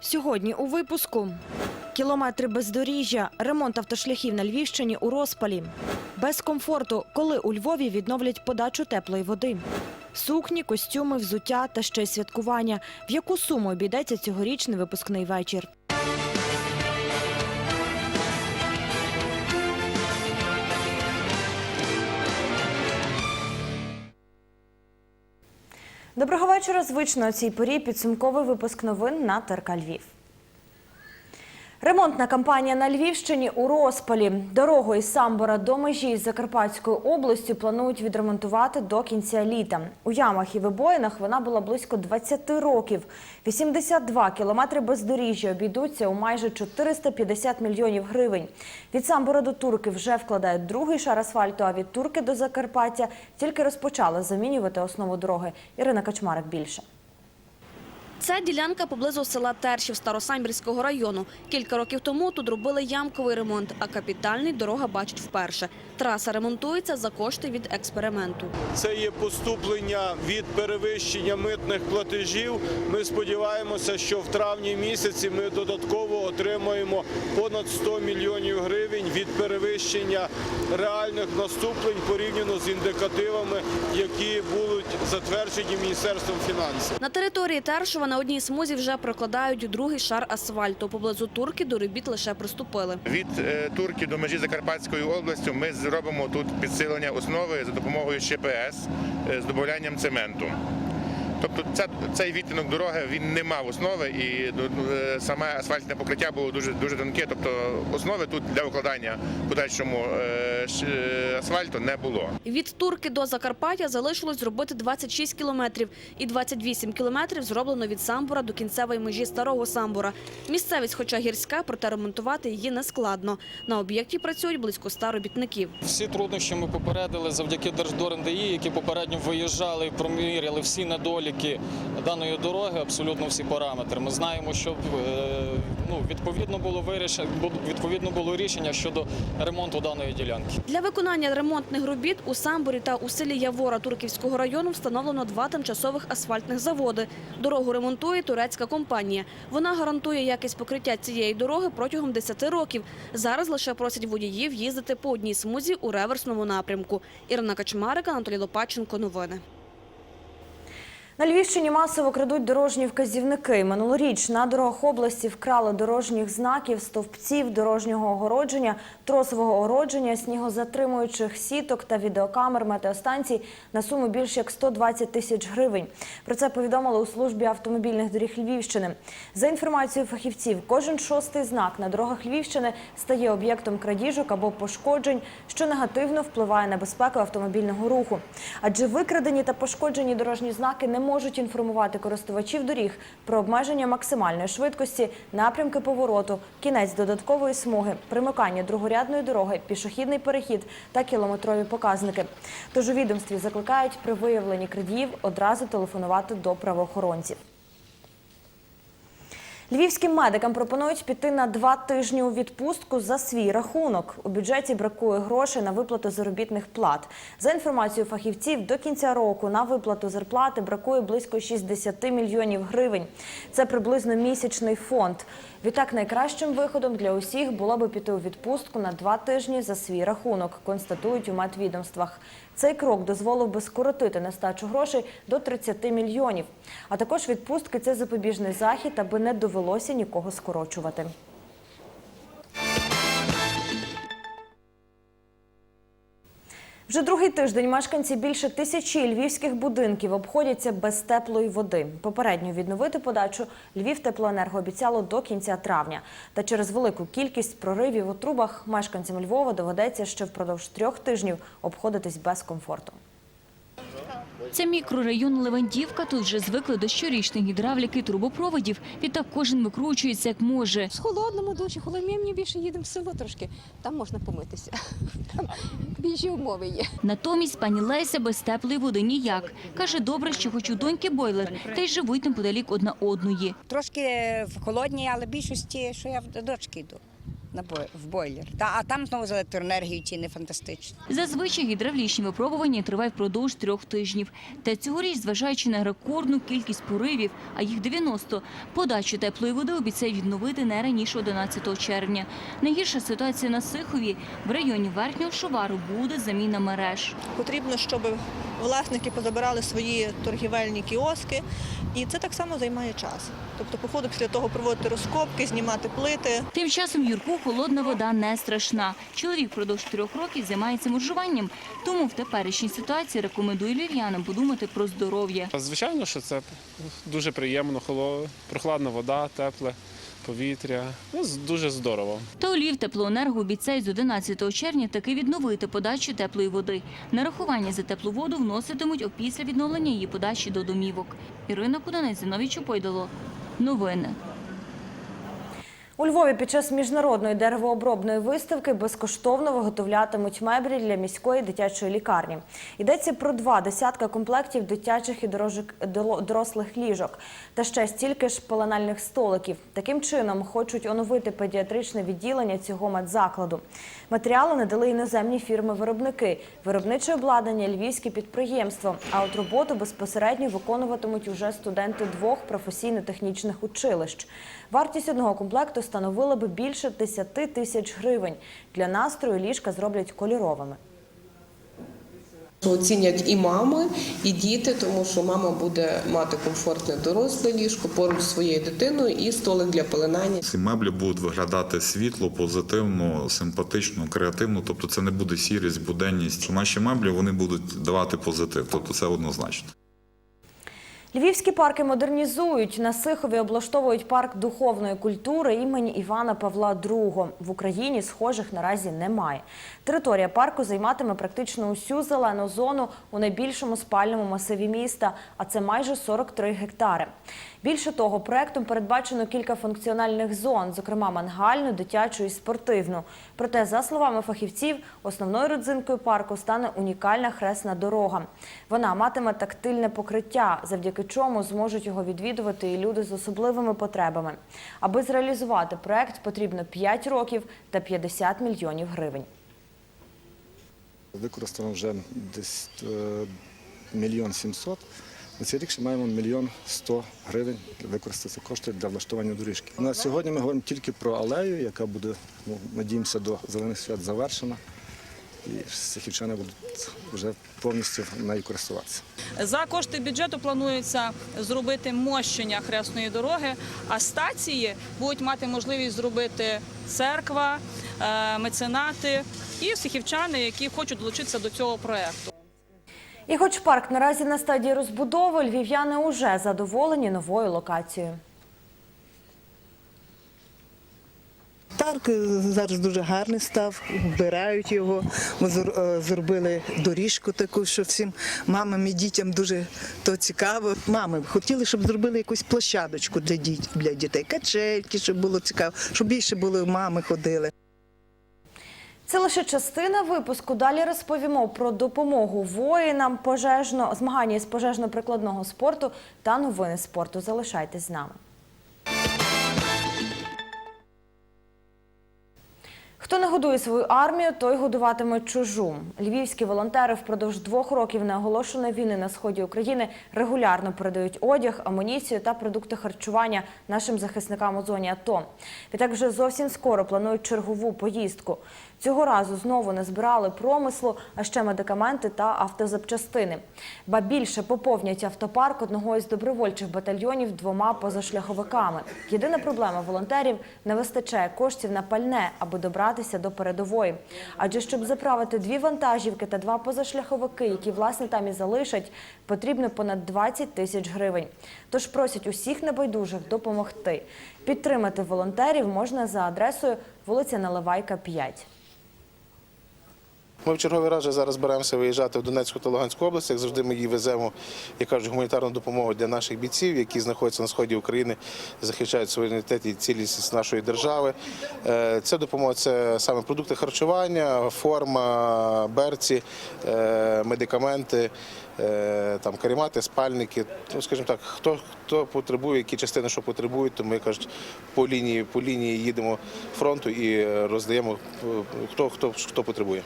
Сьогодні у випуску кілометри бездоріжжя, ремонт автошляхів на Львівщині у розпалі. Без комфорту, коли у Львові відновлять подачу теплої води. Сукні, костюми, взуття та ще й святкування. В яку суму обійдеться цьогорічний випускний вечір? Доброго вечора. Звично о цій порі підсумковий випуск новин на ТРК Львів. Ремонтна кампанія на Львівщині у розпалі. Дорогу із Самбора до межі з Закарпатською областю планують відремонтувати до кінця літа. У ямах і вибоїнах вона була близько 20 років. 82 кілометри бездоріжжя обійдуться у майже 450 мільйонів гривень. Від Самбора до Турки вже вкладають другий шар асфальту, а від Турки до Закарпаття тільки розпочали замінювати основу дороги. Ірина Качмарик більше. Це ділянка поблизу села Тершів Старосамбірського району. Кілька років тому тут робили ямковий ремонт, а капітальний дорога бачить вперше. Траса ремонтується за кошти від експерименту. Це є поступлення від перевищення митних платежів. Ми сподіваємося, що в травні місяці ми додатково отримаємо понад 100 мільйонів гривень від перевищення реальних наступлень порівняно з індикативами, які будуть затверджені Міністерством фінансів. На території Тершова на одній смузі вже прокладають другий шар асфальту. Поблизу Турки до робіт лише приступили. Від е, Турки до межі Закарпатською областю ми зробимо тут підсилення основи за допомогою ЩПС е, з додаванням цементу. Тобто ця, цей відтинок дороги він не мав основи і ну, е, саме асфальтне покриття було дуже дуже тонке. Тобто основи тут для укладання подальшому е, е, асфальту не було. Від Турки до Закарпаття залишилось зробити 26 кілометрів і 28 кілометрів зроблено від Самбора до кінцевої межі Старого Самбора. Місцевість, хоча гірська, проте ремонтувати її не складно. На об'єкті працюють близько 100 робітників. Всі труднощі ми попередили завдяки Держдор.НДІ, які попередньо виїжджали і проміряли всі недоліки даної дороги, абсолютно всі параметри. Ми знаємо, що е, ну, відповідно було вирішення, відповідно було рішення щодо ремонту даної ділянки. Для виконання ремонтних робіт у Самборі та у селі Явора Турківського району встановлено два тимчасових асфальтних заводи. Дорогу ремонтує турецька компанія. Вона гарантує якість покриття цієї дороги протягом 10 років. Зараз лише просять водіїв їздити по одній смузі у реверсному напрямку. Ірина Качмарика, Анатолій Лопаченко. Новини. На Львівщині масово крадуть дорожні вказівники. Минулоріч на дорогах області вкрали дорожніх знаків, стовпців, дорожнього огородження, тросового огородження, снігозатримуючих сіток та відеокамер метеостанцій на суму більше як 120 тисяч гривень. Про це повідомили у службі автомобільних доріг Львівщини. За інформацією фахівців, кожен шостий знак на дорогах Львівщини стає об'єктом крадіжок або пошкоджень, що негативно впливає на безпеку автомобільного руху. Адже викрадені та пошкоджені дорожні знаки не можуть інформувати користувачів доріг про обмеження максимальної швидкості, напрямки повороту, кінець додаткової смуги, примикання другорядної дороги, пішохідний перехід та кілометрові показники. Тож у відомстві закликають при виявленні крадіїв одразу телефонувати до правоохоронців. Львівським медикам пропонують піти на два тижні у відпустку за свій рахунок. У бюджеті бракує грошей на виплату заробітних плат. За інформацією фахівців, до кінця року на виплату зарплати бракує близько 60 мільйонів гривень. Це приблизно місячний фонд. Відтак, найкращим виходом для усіх було би піти у відпустку на два тижні за свій рахунок, констатують у медвідомствах. Цей крок дозволив би скоротити нестачу грошей до 30 мільйонів. А також відпустки це запобіжний захід, аби не довелося нікого скорочувати. Вже другий тиждень мешканці більше тисячі львівських будинків обходяться без теплої води. Попередньо відновити подачу Львів теплоенерго обіцяло до кінця травня. Та через велику кількість проривів у трубах мешканцям Львова доведеться ще впродовж трьох тижнів обходитись без комфорту. Це мікрорайон Левандівка. Тут вже звикли до щорічної гідравліки і трубопроводів. Відтак кожен викручується як може. З холодному душі, холодним більше їдемо в село трошки. Там можна помитися. Там більші умови є. Натомість пані Леся без теплої води ніяк. Каже, добре, що хоч у доньки бойлер, та й живуть неподалік одна одної. Трошки в холодній, але більшості, що я до дочки йду на бой- в бойлер. Та, а там знову з електроенергією ціни фантастичні. Зазвичай гідравлічні випробування тривають впродовж трьох тижнів. Та цьогоріч, зважаючи на рекордну кількість поривів, а їх 90, подачу теплої води обіцяють відновити не раніше 11 червня. Найгірша ситуація на Сихові. В районі Верхнього Шовару буде заміна мереж. Потрібно, щоб власники позабирали свої торгівельні кіоски, і це так само займає час. Тобто, по ходу після того проводити розкопки, знімати плити. Тим часом Юрку холодна вода не страшна. Чоловік впродовж трьох років займається моржуванням, тому в теперішній ситуації рекомендує львів'янам подумати про здоров'я. Звичайно, що це дуже приємно, холо- прохладна вода, тепле повітря. Ну, дуже здорово. Та у Львів теплоенерго обіцяє з 11 червня таки відновити подачу теплої води. Нарахування за теплу воду вноситимуть опісля відновлення її подачі до домівок. Ірина Куданець, Зиновій Чупойдало. Новини. У Львові під час міжнародної деревообробної виставки безкоштовно виготовлятимуть меблі для міської дитячої лікарні. Йдеться про два десятка комплектів дитячих і дорослих ліжок та ще стільки ж пеленальних столиків. Таким чином хочуть оновити педіатричне відділення цього медзакладу. Матеріали надали іноземні фірми-виробники, виробниче обладнання львівське підприємство. А от роботу безпосередньо виконуватимуть уже студенти двох професійно-технічних училищ. Вартість одного комплекту становила би більше 10 тисяч гривень. Для настрою ліжка зроблять кольоровими. Оцінять і мами, і діти, тому що мама буде мати комфортне доросле ліжко поруч зі своєю дитиною і столик для пеленання. Ці меблі будуть виглядати світло, позитивно, симпатично, креативно. Тобто це не буде сірість, буденність. Наші меблі вони будуть давати позитив. Тобто це однозначно. Львівські парки модернізують. На Сихові облаштовують парк духовної культури імені Івана Павла II. В Україні схожих наразі немає. Територія парку займатиме практично усю зелену зону у найбільшому спальному масиві міста, а це майже 43 гектари. Більше того, проектом передбачено кілька функціональних зон, зокрема мангальну, дитячу і спортивну. Проте, за словами фахівців, основною родзинкою парку стане унікальна хресна дорога. Вона матиме тактильне покриття, завдяки чому зможуть його відвідувати і люди з особливими потребами. Аби зреалізувати проект, потрібно 5 років та 50 мільйонів гривень. Використано вже десь е, мільйон сімсот. На цей рік ще маємо мільйон сто гривень використати кошти для влаштування доріжки. На сьогодні ми говоримо тільки про алею, яка буде, ну, надіємося, до зелених свят завершена. І сихівчани будуть вже повністю нею користуватися. За кошти бюджету планується зробити мощення хресної дороги, а стації будуть мати можливість зробити церква, е, меценати і сихівчани, які хочуть долучитися до цього проекту. І хоч парк наразі на стадії розбудови, львів'яни уже задоволені новою локацією. Парк е, зараз дуже гарний став, вбирають його. Ми е, зробили доріжку таку, що всім мамам і дітям дуже то цікаво. Мами хотіли, щоб зробили якусь площадочку для дітей, для дітей, качельки, щоб було цікаво, щоб більше були мами ходили. Це лише частина випуску. Далі розповімо про допомогу воїнам, пожежно, змагання з пожежно-прикладного спорту та новини спорту. Залишайтесь з нами. Хто не годує свою армію, той годуватиме чужу. Львівські волонтери впродовж двох років неоголошеної війни на сході України регулярно передають одяг, амуніцію та продукти харчування нашим захисникам у зоні АТО. Відтак вже зовсім скоро планують чергову поїздку. Цього разу знову не збирали промислу, а ще медикаменти та автозапчастини. Ба більше поповнять автопарк одного із добровольчих батальйонів двома позашляховиками. Єдина проблема волонтерів не вистачає коштів на пальне, аби добратися до передової. Адже щоб заправити дві вантажівки та два позашляховики, які власне там і залишать, потрібно понад 20 тисяч гривень. Тож просять усіх небайдужих допомогти. Підтримати волонтерів можна за адресою вулиця Наливайка 5. Ми в черговий раз зараз беремося виїжджати в Донецьку та Луганську область. Як завжди, ми її веземо, як кажуть, гуманітарну допомогу для наших бійців, які знаходяться на сході України, захищають суверенітет і цілісність нашої держави. Це допомога це саме продукти харчування, форма, берці, е, медикаменти, е, там карімати, спальники. Ну, скажімо так, хто хто потребує, які частини що потребують, то ми кажуть, по лінії по лінії їдемо фронту і роздаємо е, хто хто хто потребує.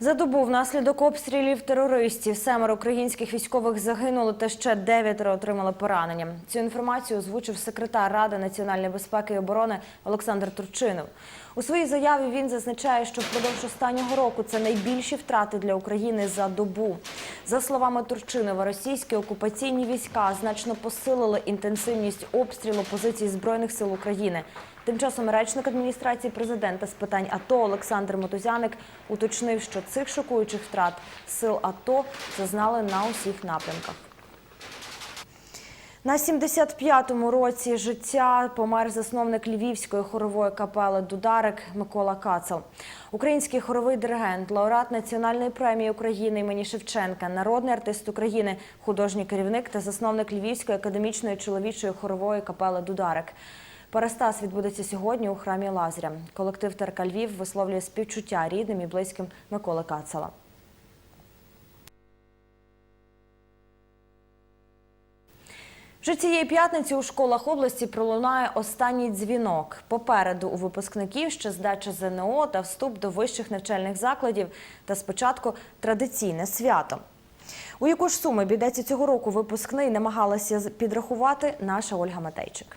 За добу внаслідок обстрілів терористів семеро українських військових загинули та ще дев'ятеро отримали поранення. Цю інформацію озвучив секретар Ради національної безпеки і оборони Олександр Турчинов. У своїй заяві він зазначає, що впродовж останнього року це найбільші втрати для України за добу. За словами Турчинова, російські окупаційні війська значно посилили інтенсивність обстрілу позицій збройних сил України. Тим часом речник адміністрації президента з питань АТО Олександр Мотузяник уточнив, що цих шокуючих втрат сил АТО зазнали на усіх напрямках. На 75-му році життя помер засновник львівської хорової капели Дударик Микола Кацал. Український хоровий диригент, лауреат Національної премії України імені Шевченка, народний артист України, художній керівник та засновник Львівської академічної чоловічої хорової капели Дударик. Перестас відбудеться сьогодні у храмі Лазаря. Колектив ТРК Львів висловлює співчуття рідним і близьким Миколи Кацала. Вже цієї п'ятниці у школах області пролунає останній дзвінок. Попереду у випускників ще здача ЗНО та вступ до вищих навчальних закладів та спочатку традиційне свято. У яку ж суму обійдеться цього року випускний намагалася підрахувати наша Ольга Матейчик.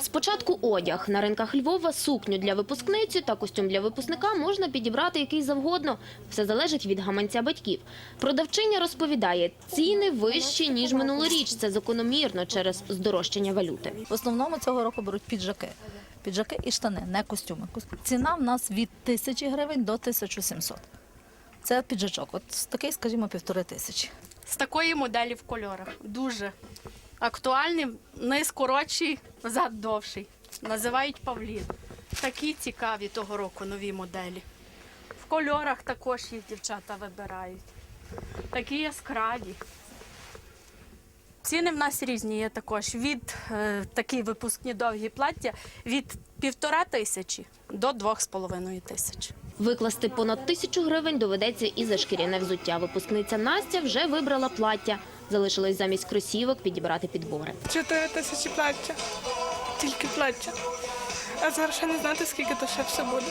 Спочатку одяг. На ринках Львова сукню для випускниці та костюм для випускника можна підібрати який завгодно. Все залежить від гаманця батьків. Продавчиня розповідає, ціни вищі, ніж минулоріч. Це закономірно через здорожчання валюти. В основному цього року беруть піджаки. Піджаки і штани, не костюми. Кос- Ціна в нас від 1000 гривень до 1700. Це піджачок. От такий, скажімо, півтори тисячі. з такої моделі в кольорах. Дуже актуальний, низ коротший, зад довший. Називають Павлін. Такі цікаві того року нові моделі. В кольорах також їх дівчата вибирають. Такі яскраві. Ціни в нас різні є також. Від е, такі випускні довгі плаття від півтора тисячі до двох з половиною тисяч. Викласти понад тисячу гривень доведеться і за шкіряне взуття. Випускниця Настя вже вибрала плаття. Залишилось замість кросівок підібрати підбори. Чотири тисячі плаття. Тільки плаття. А зараз ще не знати, скільки то ще все буде.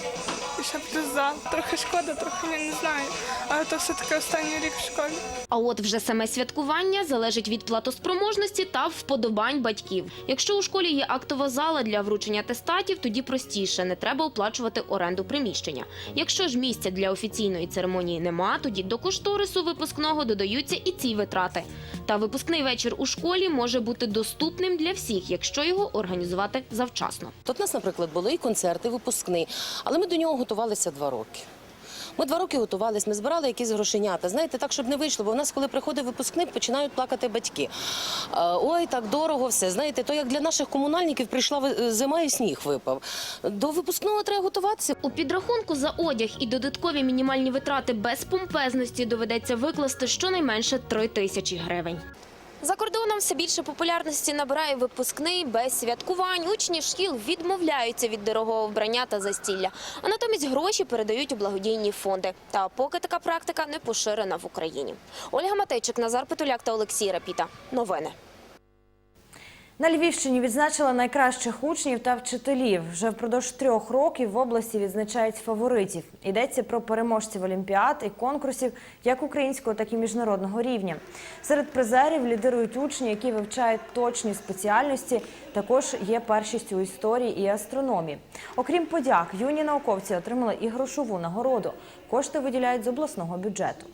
Ще плюс зал. Трохи шкода, трохи я не знаю. Але то все-таки останній рік в школі. А от вже саме святкування залежить від платоспроможності та вподобань батьків. Якщо у школі є актова зала для вручення атестатів, тоді простіше не треба оплачувати оренду приміщення. Якщо ж місця для офіційної церемонії нема, тоді до кошторису випускного додаються і ці витрати. Та випускний вечір у школі може бути доступним для всіх, якщо його організувати завчасно. Тут у нас, наприклад, були і концерти, випускний, але ми до нього готувалися два роки. Ми два роки готувалися, ми збирали якісь грошенята. Знаєте, так, щоб не вийшло, бо в нас, коли приходить випускник, починають плакати батьки. Ой, так дорого все. Знаєте, то як для наших комунальників прийшла зима і сніг випав. До випускного треба готуватися. У підрахунку за одяг і додаткові мінімальні витрати без помпезності доведеться викласти щонайменше 3 тисячі гривень. За кордоном все більше популярності набирає випускний без святкувань. Учні шкіл відмовляються від дорогого вбрання та застілля, а натомість гроші передають у благодійні фонди. Та поки така практика не поширена в Україні. Ольга Матейчик, Назар Петуляк та Олексій Рапіта. Новини. На Львівщині відзначили найкращих учнів та вчителів. Вже впродовж трьох років в області відзначають фаворитів. Йдеться про переможців олімпіад і конкурсів як українського, так і міжнародного рівня. Серед призерів лідирують учні, які вивчають точні спеціальності. Також є першість у історії і астрономії. Окрім подяк, юні науковці отримали і грошову нагороду. Кошти виділяють з обласного бюджету.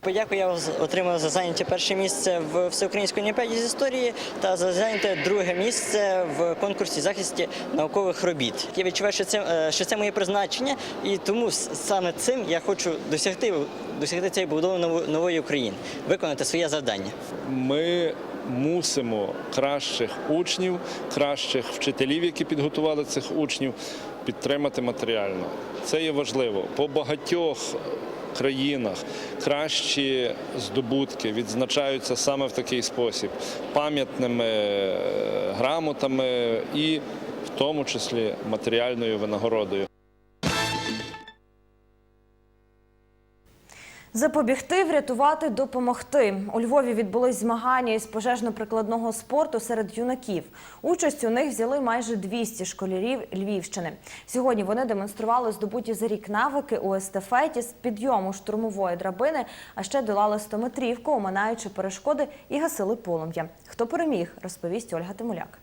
Подяку я отримав за зайняте перше місце в всеукраїнській олімпіаді з історії та за зайняте друге місце в конкурсі захисті наукових робіт. Я відчуваю, що це, е, що це моє призначення, і тому саме цим я хочу досягти досягти цієї будови ново- нової України, виконати своє завдання. Ми мусимо кращих учнів, кращих вчителів, які підготували цих учнів, підтримати матеріально. Це є важливо. По багатьох країнах кращі здобутки відзначаються саме в такий спосіб пам'ятними е, грамотами і в тому числі матеріальною винагородою. Запобігти, врятувати, допомогти. У Львові відбулись змагання із пожежно-прикладного спорту серед юнаків. Участь у них взяли майже 200 школярів Львівщини. Сьогодні вони демонстрували здобуті за рік навики у естафеті з підйому штурмової драбини, а ще долали 100-метрівку, оминаючи перешкоди і гасили полум'я. Хто переміг, розповість Ольга Тимуляк.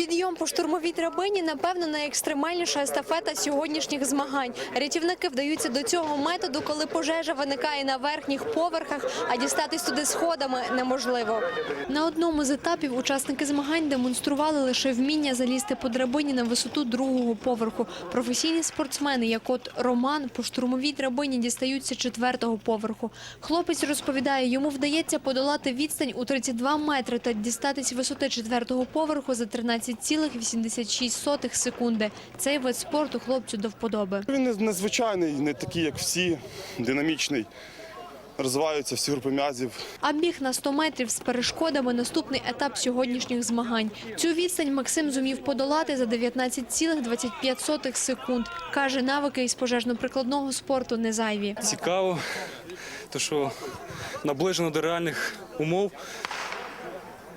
Підйом по штурмовій драбині, напевно, найекстремальніша естафета сьогоднішніх змагань. Рятівники вдаються до цього методу, коли пожежа виникає на верхніх поверхах, а дістатись туди сходами неможливо. На одному з етапів учасники змагань демонстрували лише вміння залізти по драбині на висоту другого поверху. Професійні спортсмени, як от Роман, по штурмовій драбині дістаються четвертого поверху. Хлопець розповідає, йому вдається подолати відстань у 32 метри та дістатись висоти четвертого поверху за 13,86 секунди. Цей вид спорту хлопцю до вподоби. Він незвичайний, не такий, як всі, динамічний. Розвиваються всі групи м'язів. А біг на 100 метрів з перешкодами – наступний етап сьогоднішніх змагань. Цю відстань Максим зумів подолати за 19,25 секунд. Каже, навики із пожежно-прикладного спорту не зайві. Цікаво, то що наближено до реальних умов.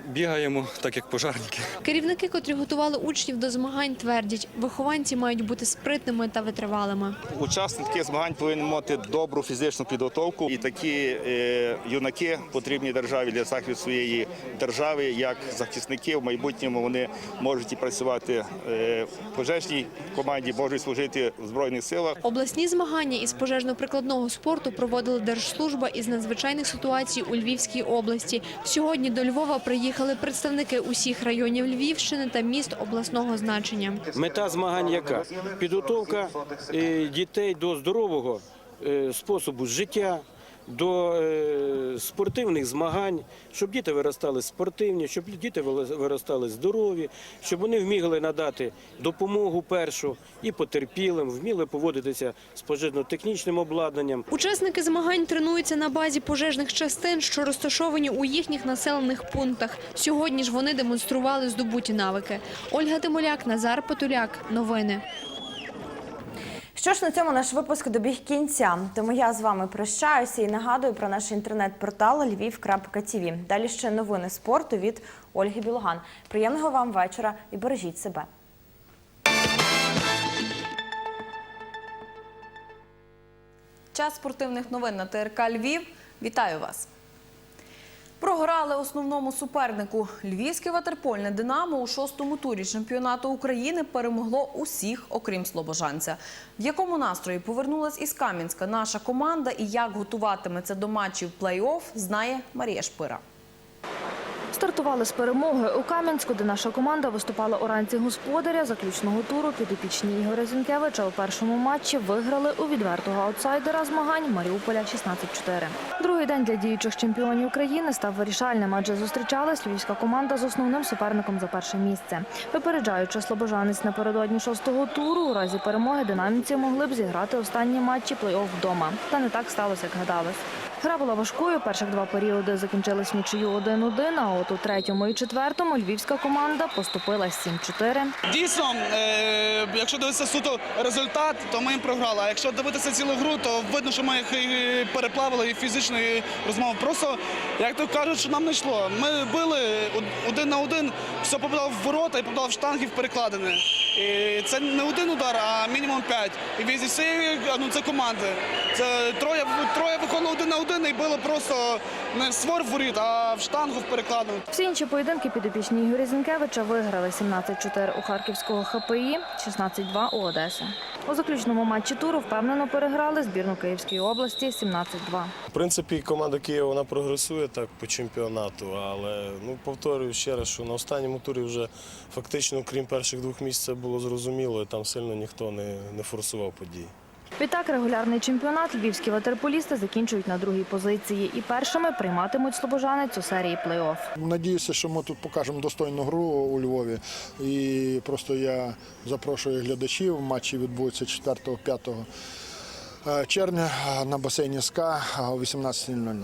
Бігаємо так, як пожарники. Керівники, котрі готували учнів до змагань, твердять, вихованці мають бути спритними та витривалими. Учасник таких змагань повинен мати добру фізичну підготовку, і такі е, юнаки потрібні державі для захисту своєї держави, як захисники в майбутньому вони можуть і працювати е, в пожежній команді, можуть служити в збройних силах. Обласні змагання із пожежно-прикладного спорту проводили Держслужба із надзвичайних ситуацій у Львівській області. Сьогодні до Львова приїхали представники усіх районів Львівщини та міст обласного значення. Мета змагань яка? Підготовка е, дітей до здорового е, способу життя, до е, спортивних змагань, щоб діти виростали спортивні, щоб діти виростали здорові, щоб вони вміли надати допомогу першу і потерпілим, вміли поводитися з пожежно-технічним обладнанням. Учасники змагань тренуються на базі пожежних частин, що розташовані у їхніх населених пунктах. Сьогодні ж вони демонстрували здобуті навики. Ольга Тимоляк, Назар Потуляк. Новини. Що ж на цьому наш випуск добіг кінця. Тому я з вами прощаюся і нагадую про наш інтернет-портал lviv.tv. Далі ще новини спорту від Ольги Білоган. Приємного вам вечора і бережіть себе. Час спортивних новин на ТРК Львів. Вітаю вас. Програли основному супернику. Львівське ватерпольне «Динамо» у шостому турі чемпіонату України перемогло усіх, окрім слобожанця. В якому настрої повернулась із Кам'янська наша команда і як готуватиметься до матчів плей-офф, знає Марія Шпира. Стартували з перемоги у Кам'янську, де наша команда виступала у ранці господаря заключного туру. Підопічні Ігоря Зінкевича у першому матчі виграли у відвертого аутсайдера змагань Маріуполя 16-4. Другий день для діючих чемпіонів країни став вирішальним, адже зустрічалась львівська команда з основним суперником за перше місце. Випереджаючи слобожанець напередодні шостого туру, у разі перемоги динамівці могли б зіграти останні матчі плей-офф вдома. Та не так сталося, як гадалось. Гра була важкою. Перших два періоди закінчились нічию 1-1, а от у третьому і четвертому львівська команда поступила 7-4. Дійсно, е, якщо дивитися суто результат, то ми їм програли. А якщо дивитися цілу гру, то видно, що ми їх переплавили і фізично, і розмови. Просто, як то кажуть, що нам не йшло. Ми били один на один, все попадав в ворота і попадав в штанги в перекладини. І це не один удар, а мінімум п'ять. І всієї ну, це команди. Це троє, троє виходило один на один і було просто не в створ воріт, а в штангу в перекладину. Всі інші поєдинки підопічні Ігоря Зінкевича виграли 17-4 у Харківського ХПІ, 16-2 у Одеси. У заключному матчі туру впевнено переграли збірну Київської області 17-2. В принципі, команда Києва вона прогресує так по чемпіонату, але ну повторюю ще раз, що на останньому турі вже фактично, крім перших двох місць, це було зрозуміло, і там сильно ніхто не, не форсував події. Відтак регулярний чемпіонат львівські ватерполісти закінчують на другій позиції і першими прийматимуть слобожанець у серії плей-офф. Надіюся, що ми тут покажемо достойну гру у Львові. І просто я запрошую глядачів. Матчі відбудуться 4-5 червня на басейні СКА о 18.00.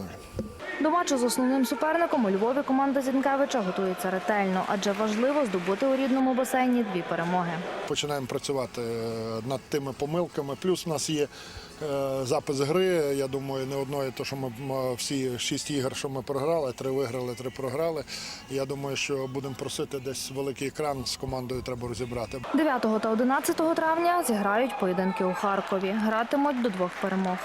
До матчу з основним суперником у Львові команда Зінкевича готується ретельно, адже важливо здобути у рідному басейні дві перемоги. Починаємо працювати е, над тими помилками. Плюс у нас є е, запис гри. Я думаю, не одної, то що ми всі шість ігор, що ми програли, три виграли, три програли. Я думаю, що будемо просити десь великий екран з командою треба розібрати. 9 та 11 травня зіграють поєдинки у Харкові. Гратимуть до двох перемог.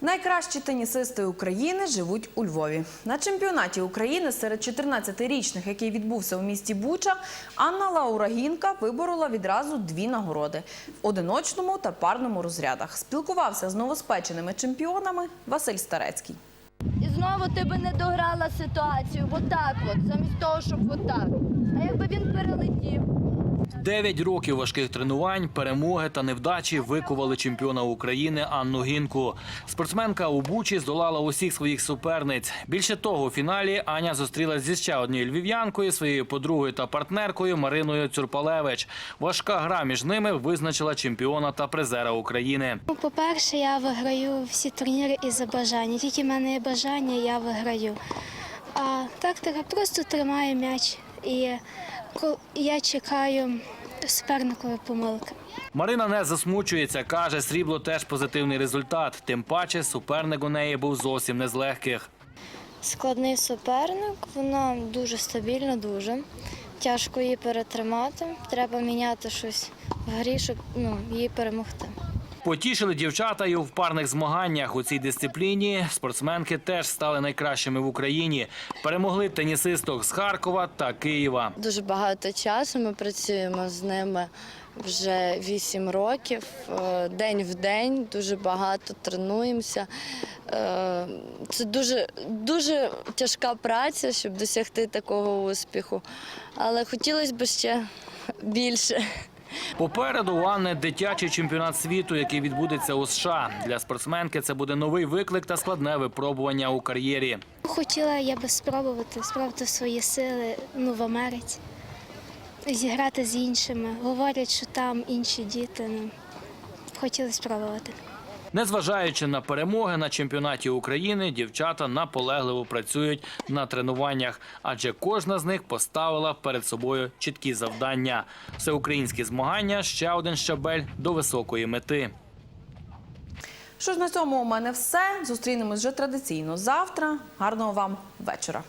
Найкращі тенісисти України живуть у Львові. На чемпіонаті України серед 14-річних, який відбувся у місті Буча, Анна Лаурагінка виборола відразу дві нагороди в одиночному та парному розрядах. Спілкувався з новоспеченими чемпіонами Василь Старецький. І знову ти би не дограла ситуацію. Отак от, замість того, щоб отак. А якби він перелетів? Дев'ять років важких тренувань, перемоги та невдачі викували чемпіона України Анну Гінку. Спортсменка у Бучі здолала усіх своїх суперниць. Більше того, у фіналі Аня зустрілась зі ще однією львів'янкою, своєю подругою та партнеркою Мариною Цюрпалевич. Важка гра між ними визначила чемпіона та призера України. Ну, По-перше, я виграю всі турніри із-за бажання. Тільки в мене є бажання, я виграю. А тактика просто тримаю м'яч і я чекаю суперникової помилки. Марина не засмучується, каже, срібло теж позитивний результат. Тим паче суперник у неї був зовсім не з легких. Складний суперник, вона дуже стабільна, дуже. Тяжко її перетримати. Треба міняти щось в грі, щоб ну, її перемогти. Потішили дівчата і у парних змаганнях у цій дисципліні. Спортсменки теж стали найкращими в Україні. Перемогли тенісисток з Харкова та Києва. Дуже багато часу. Ми працюємо з ними вже 8 років, е, день в день, дуже багато тренуємося. Е, Це дуже, дуже тяжка праця, щоб досягти такого успіху. Але хотілося б ще більше. Попереду у Анни дитячий чемпіонат світу, який відбудеться у США. Для спортсменки це буде новий виклик та складне випробування у кар'єрі. Хотіла я би спробувати, спробувати свої сили ну, в Америці, зіграти з іншими. Говорять, що там інші діти. Ну, хотіла спробувати. Незважаючи на перемоги на чемпіонаті України, дівчата наполегливо працюють на тренуваннях, адже кожна з них поставила перед собою чіткі завдання. Всеукраїнські змагання ще один щабель до високої мети. Що ж на цьому у мене все. Зустрінемось вже традиційно завтра. Гарного вам вечора.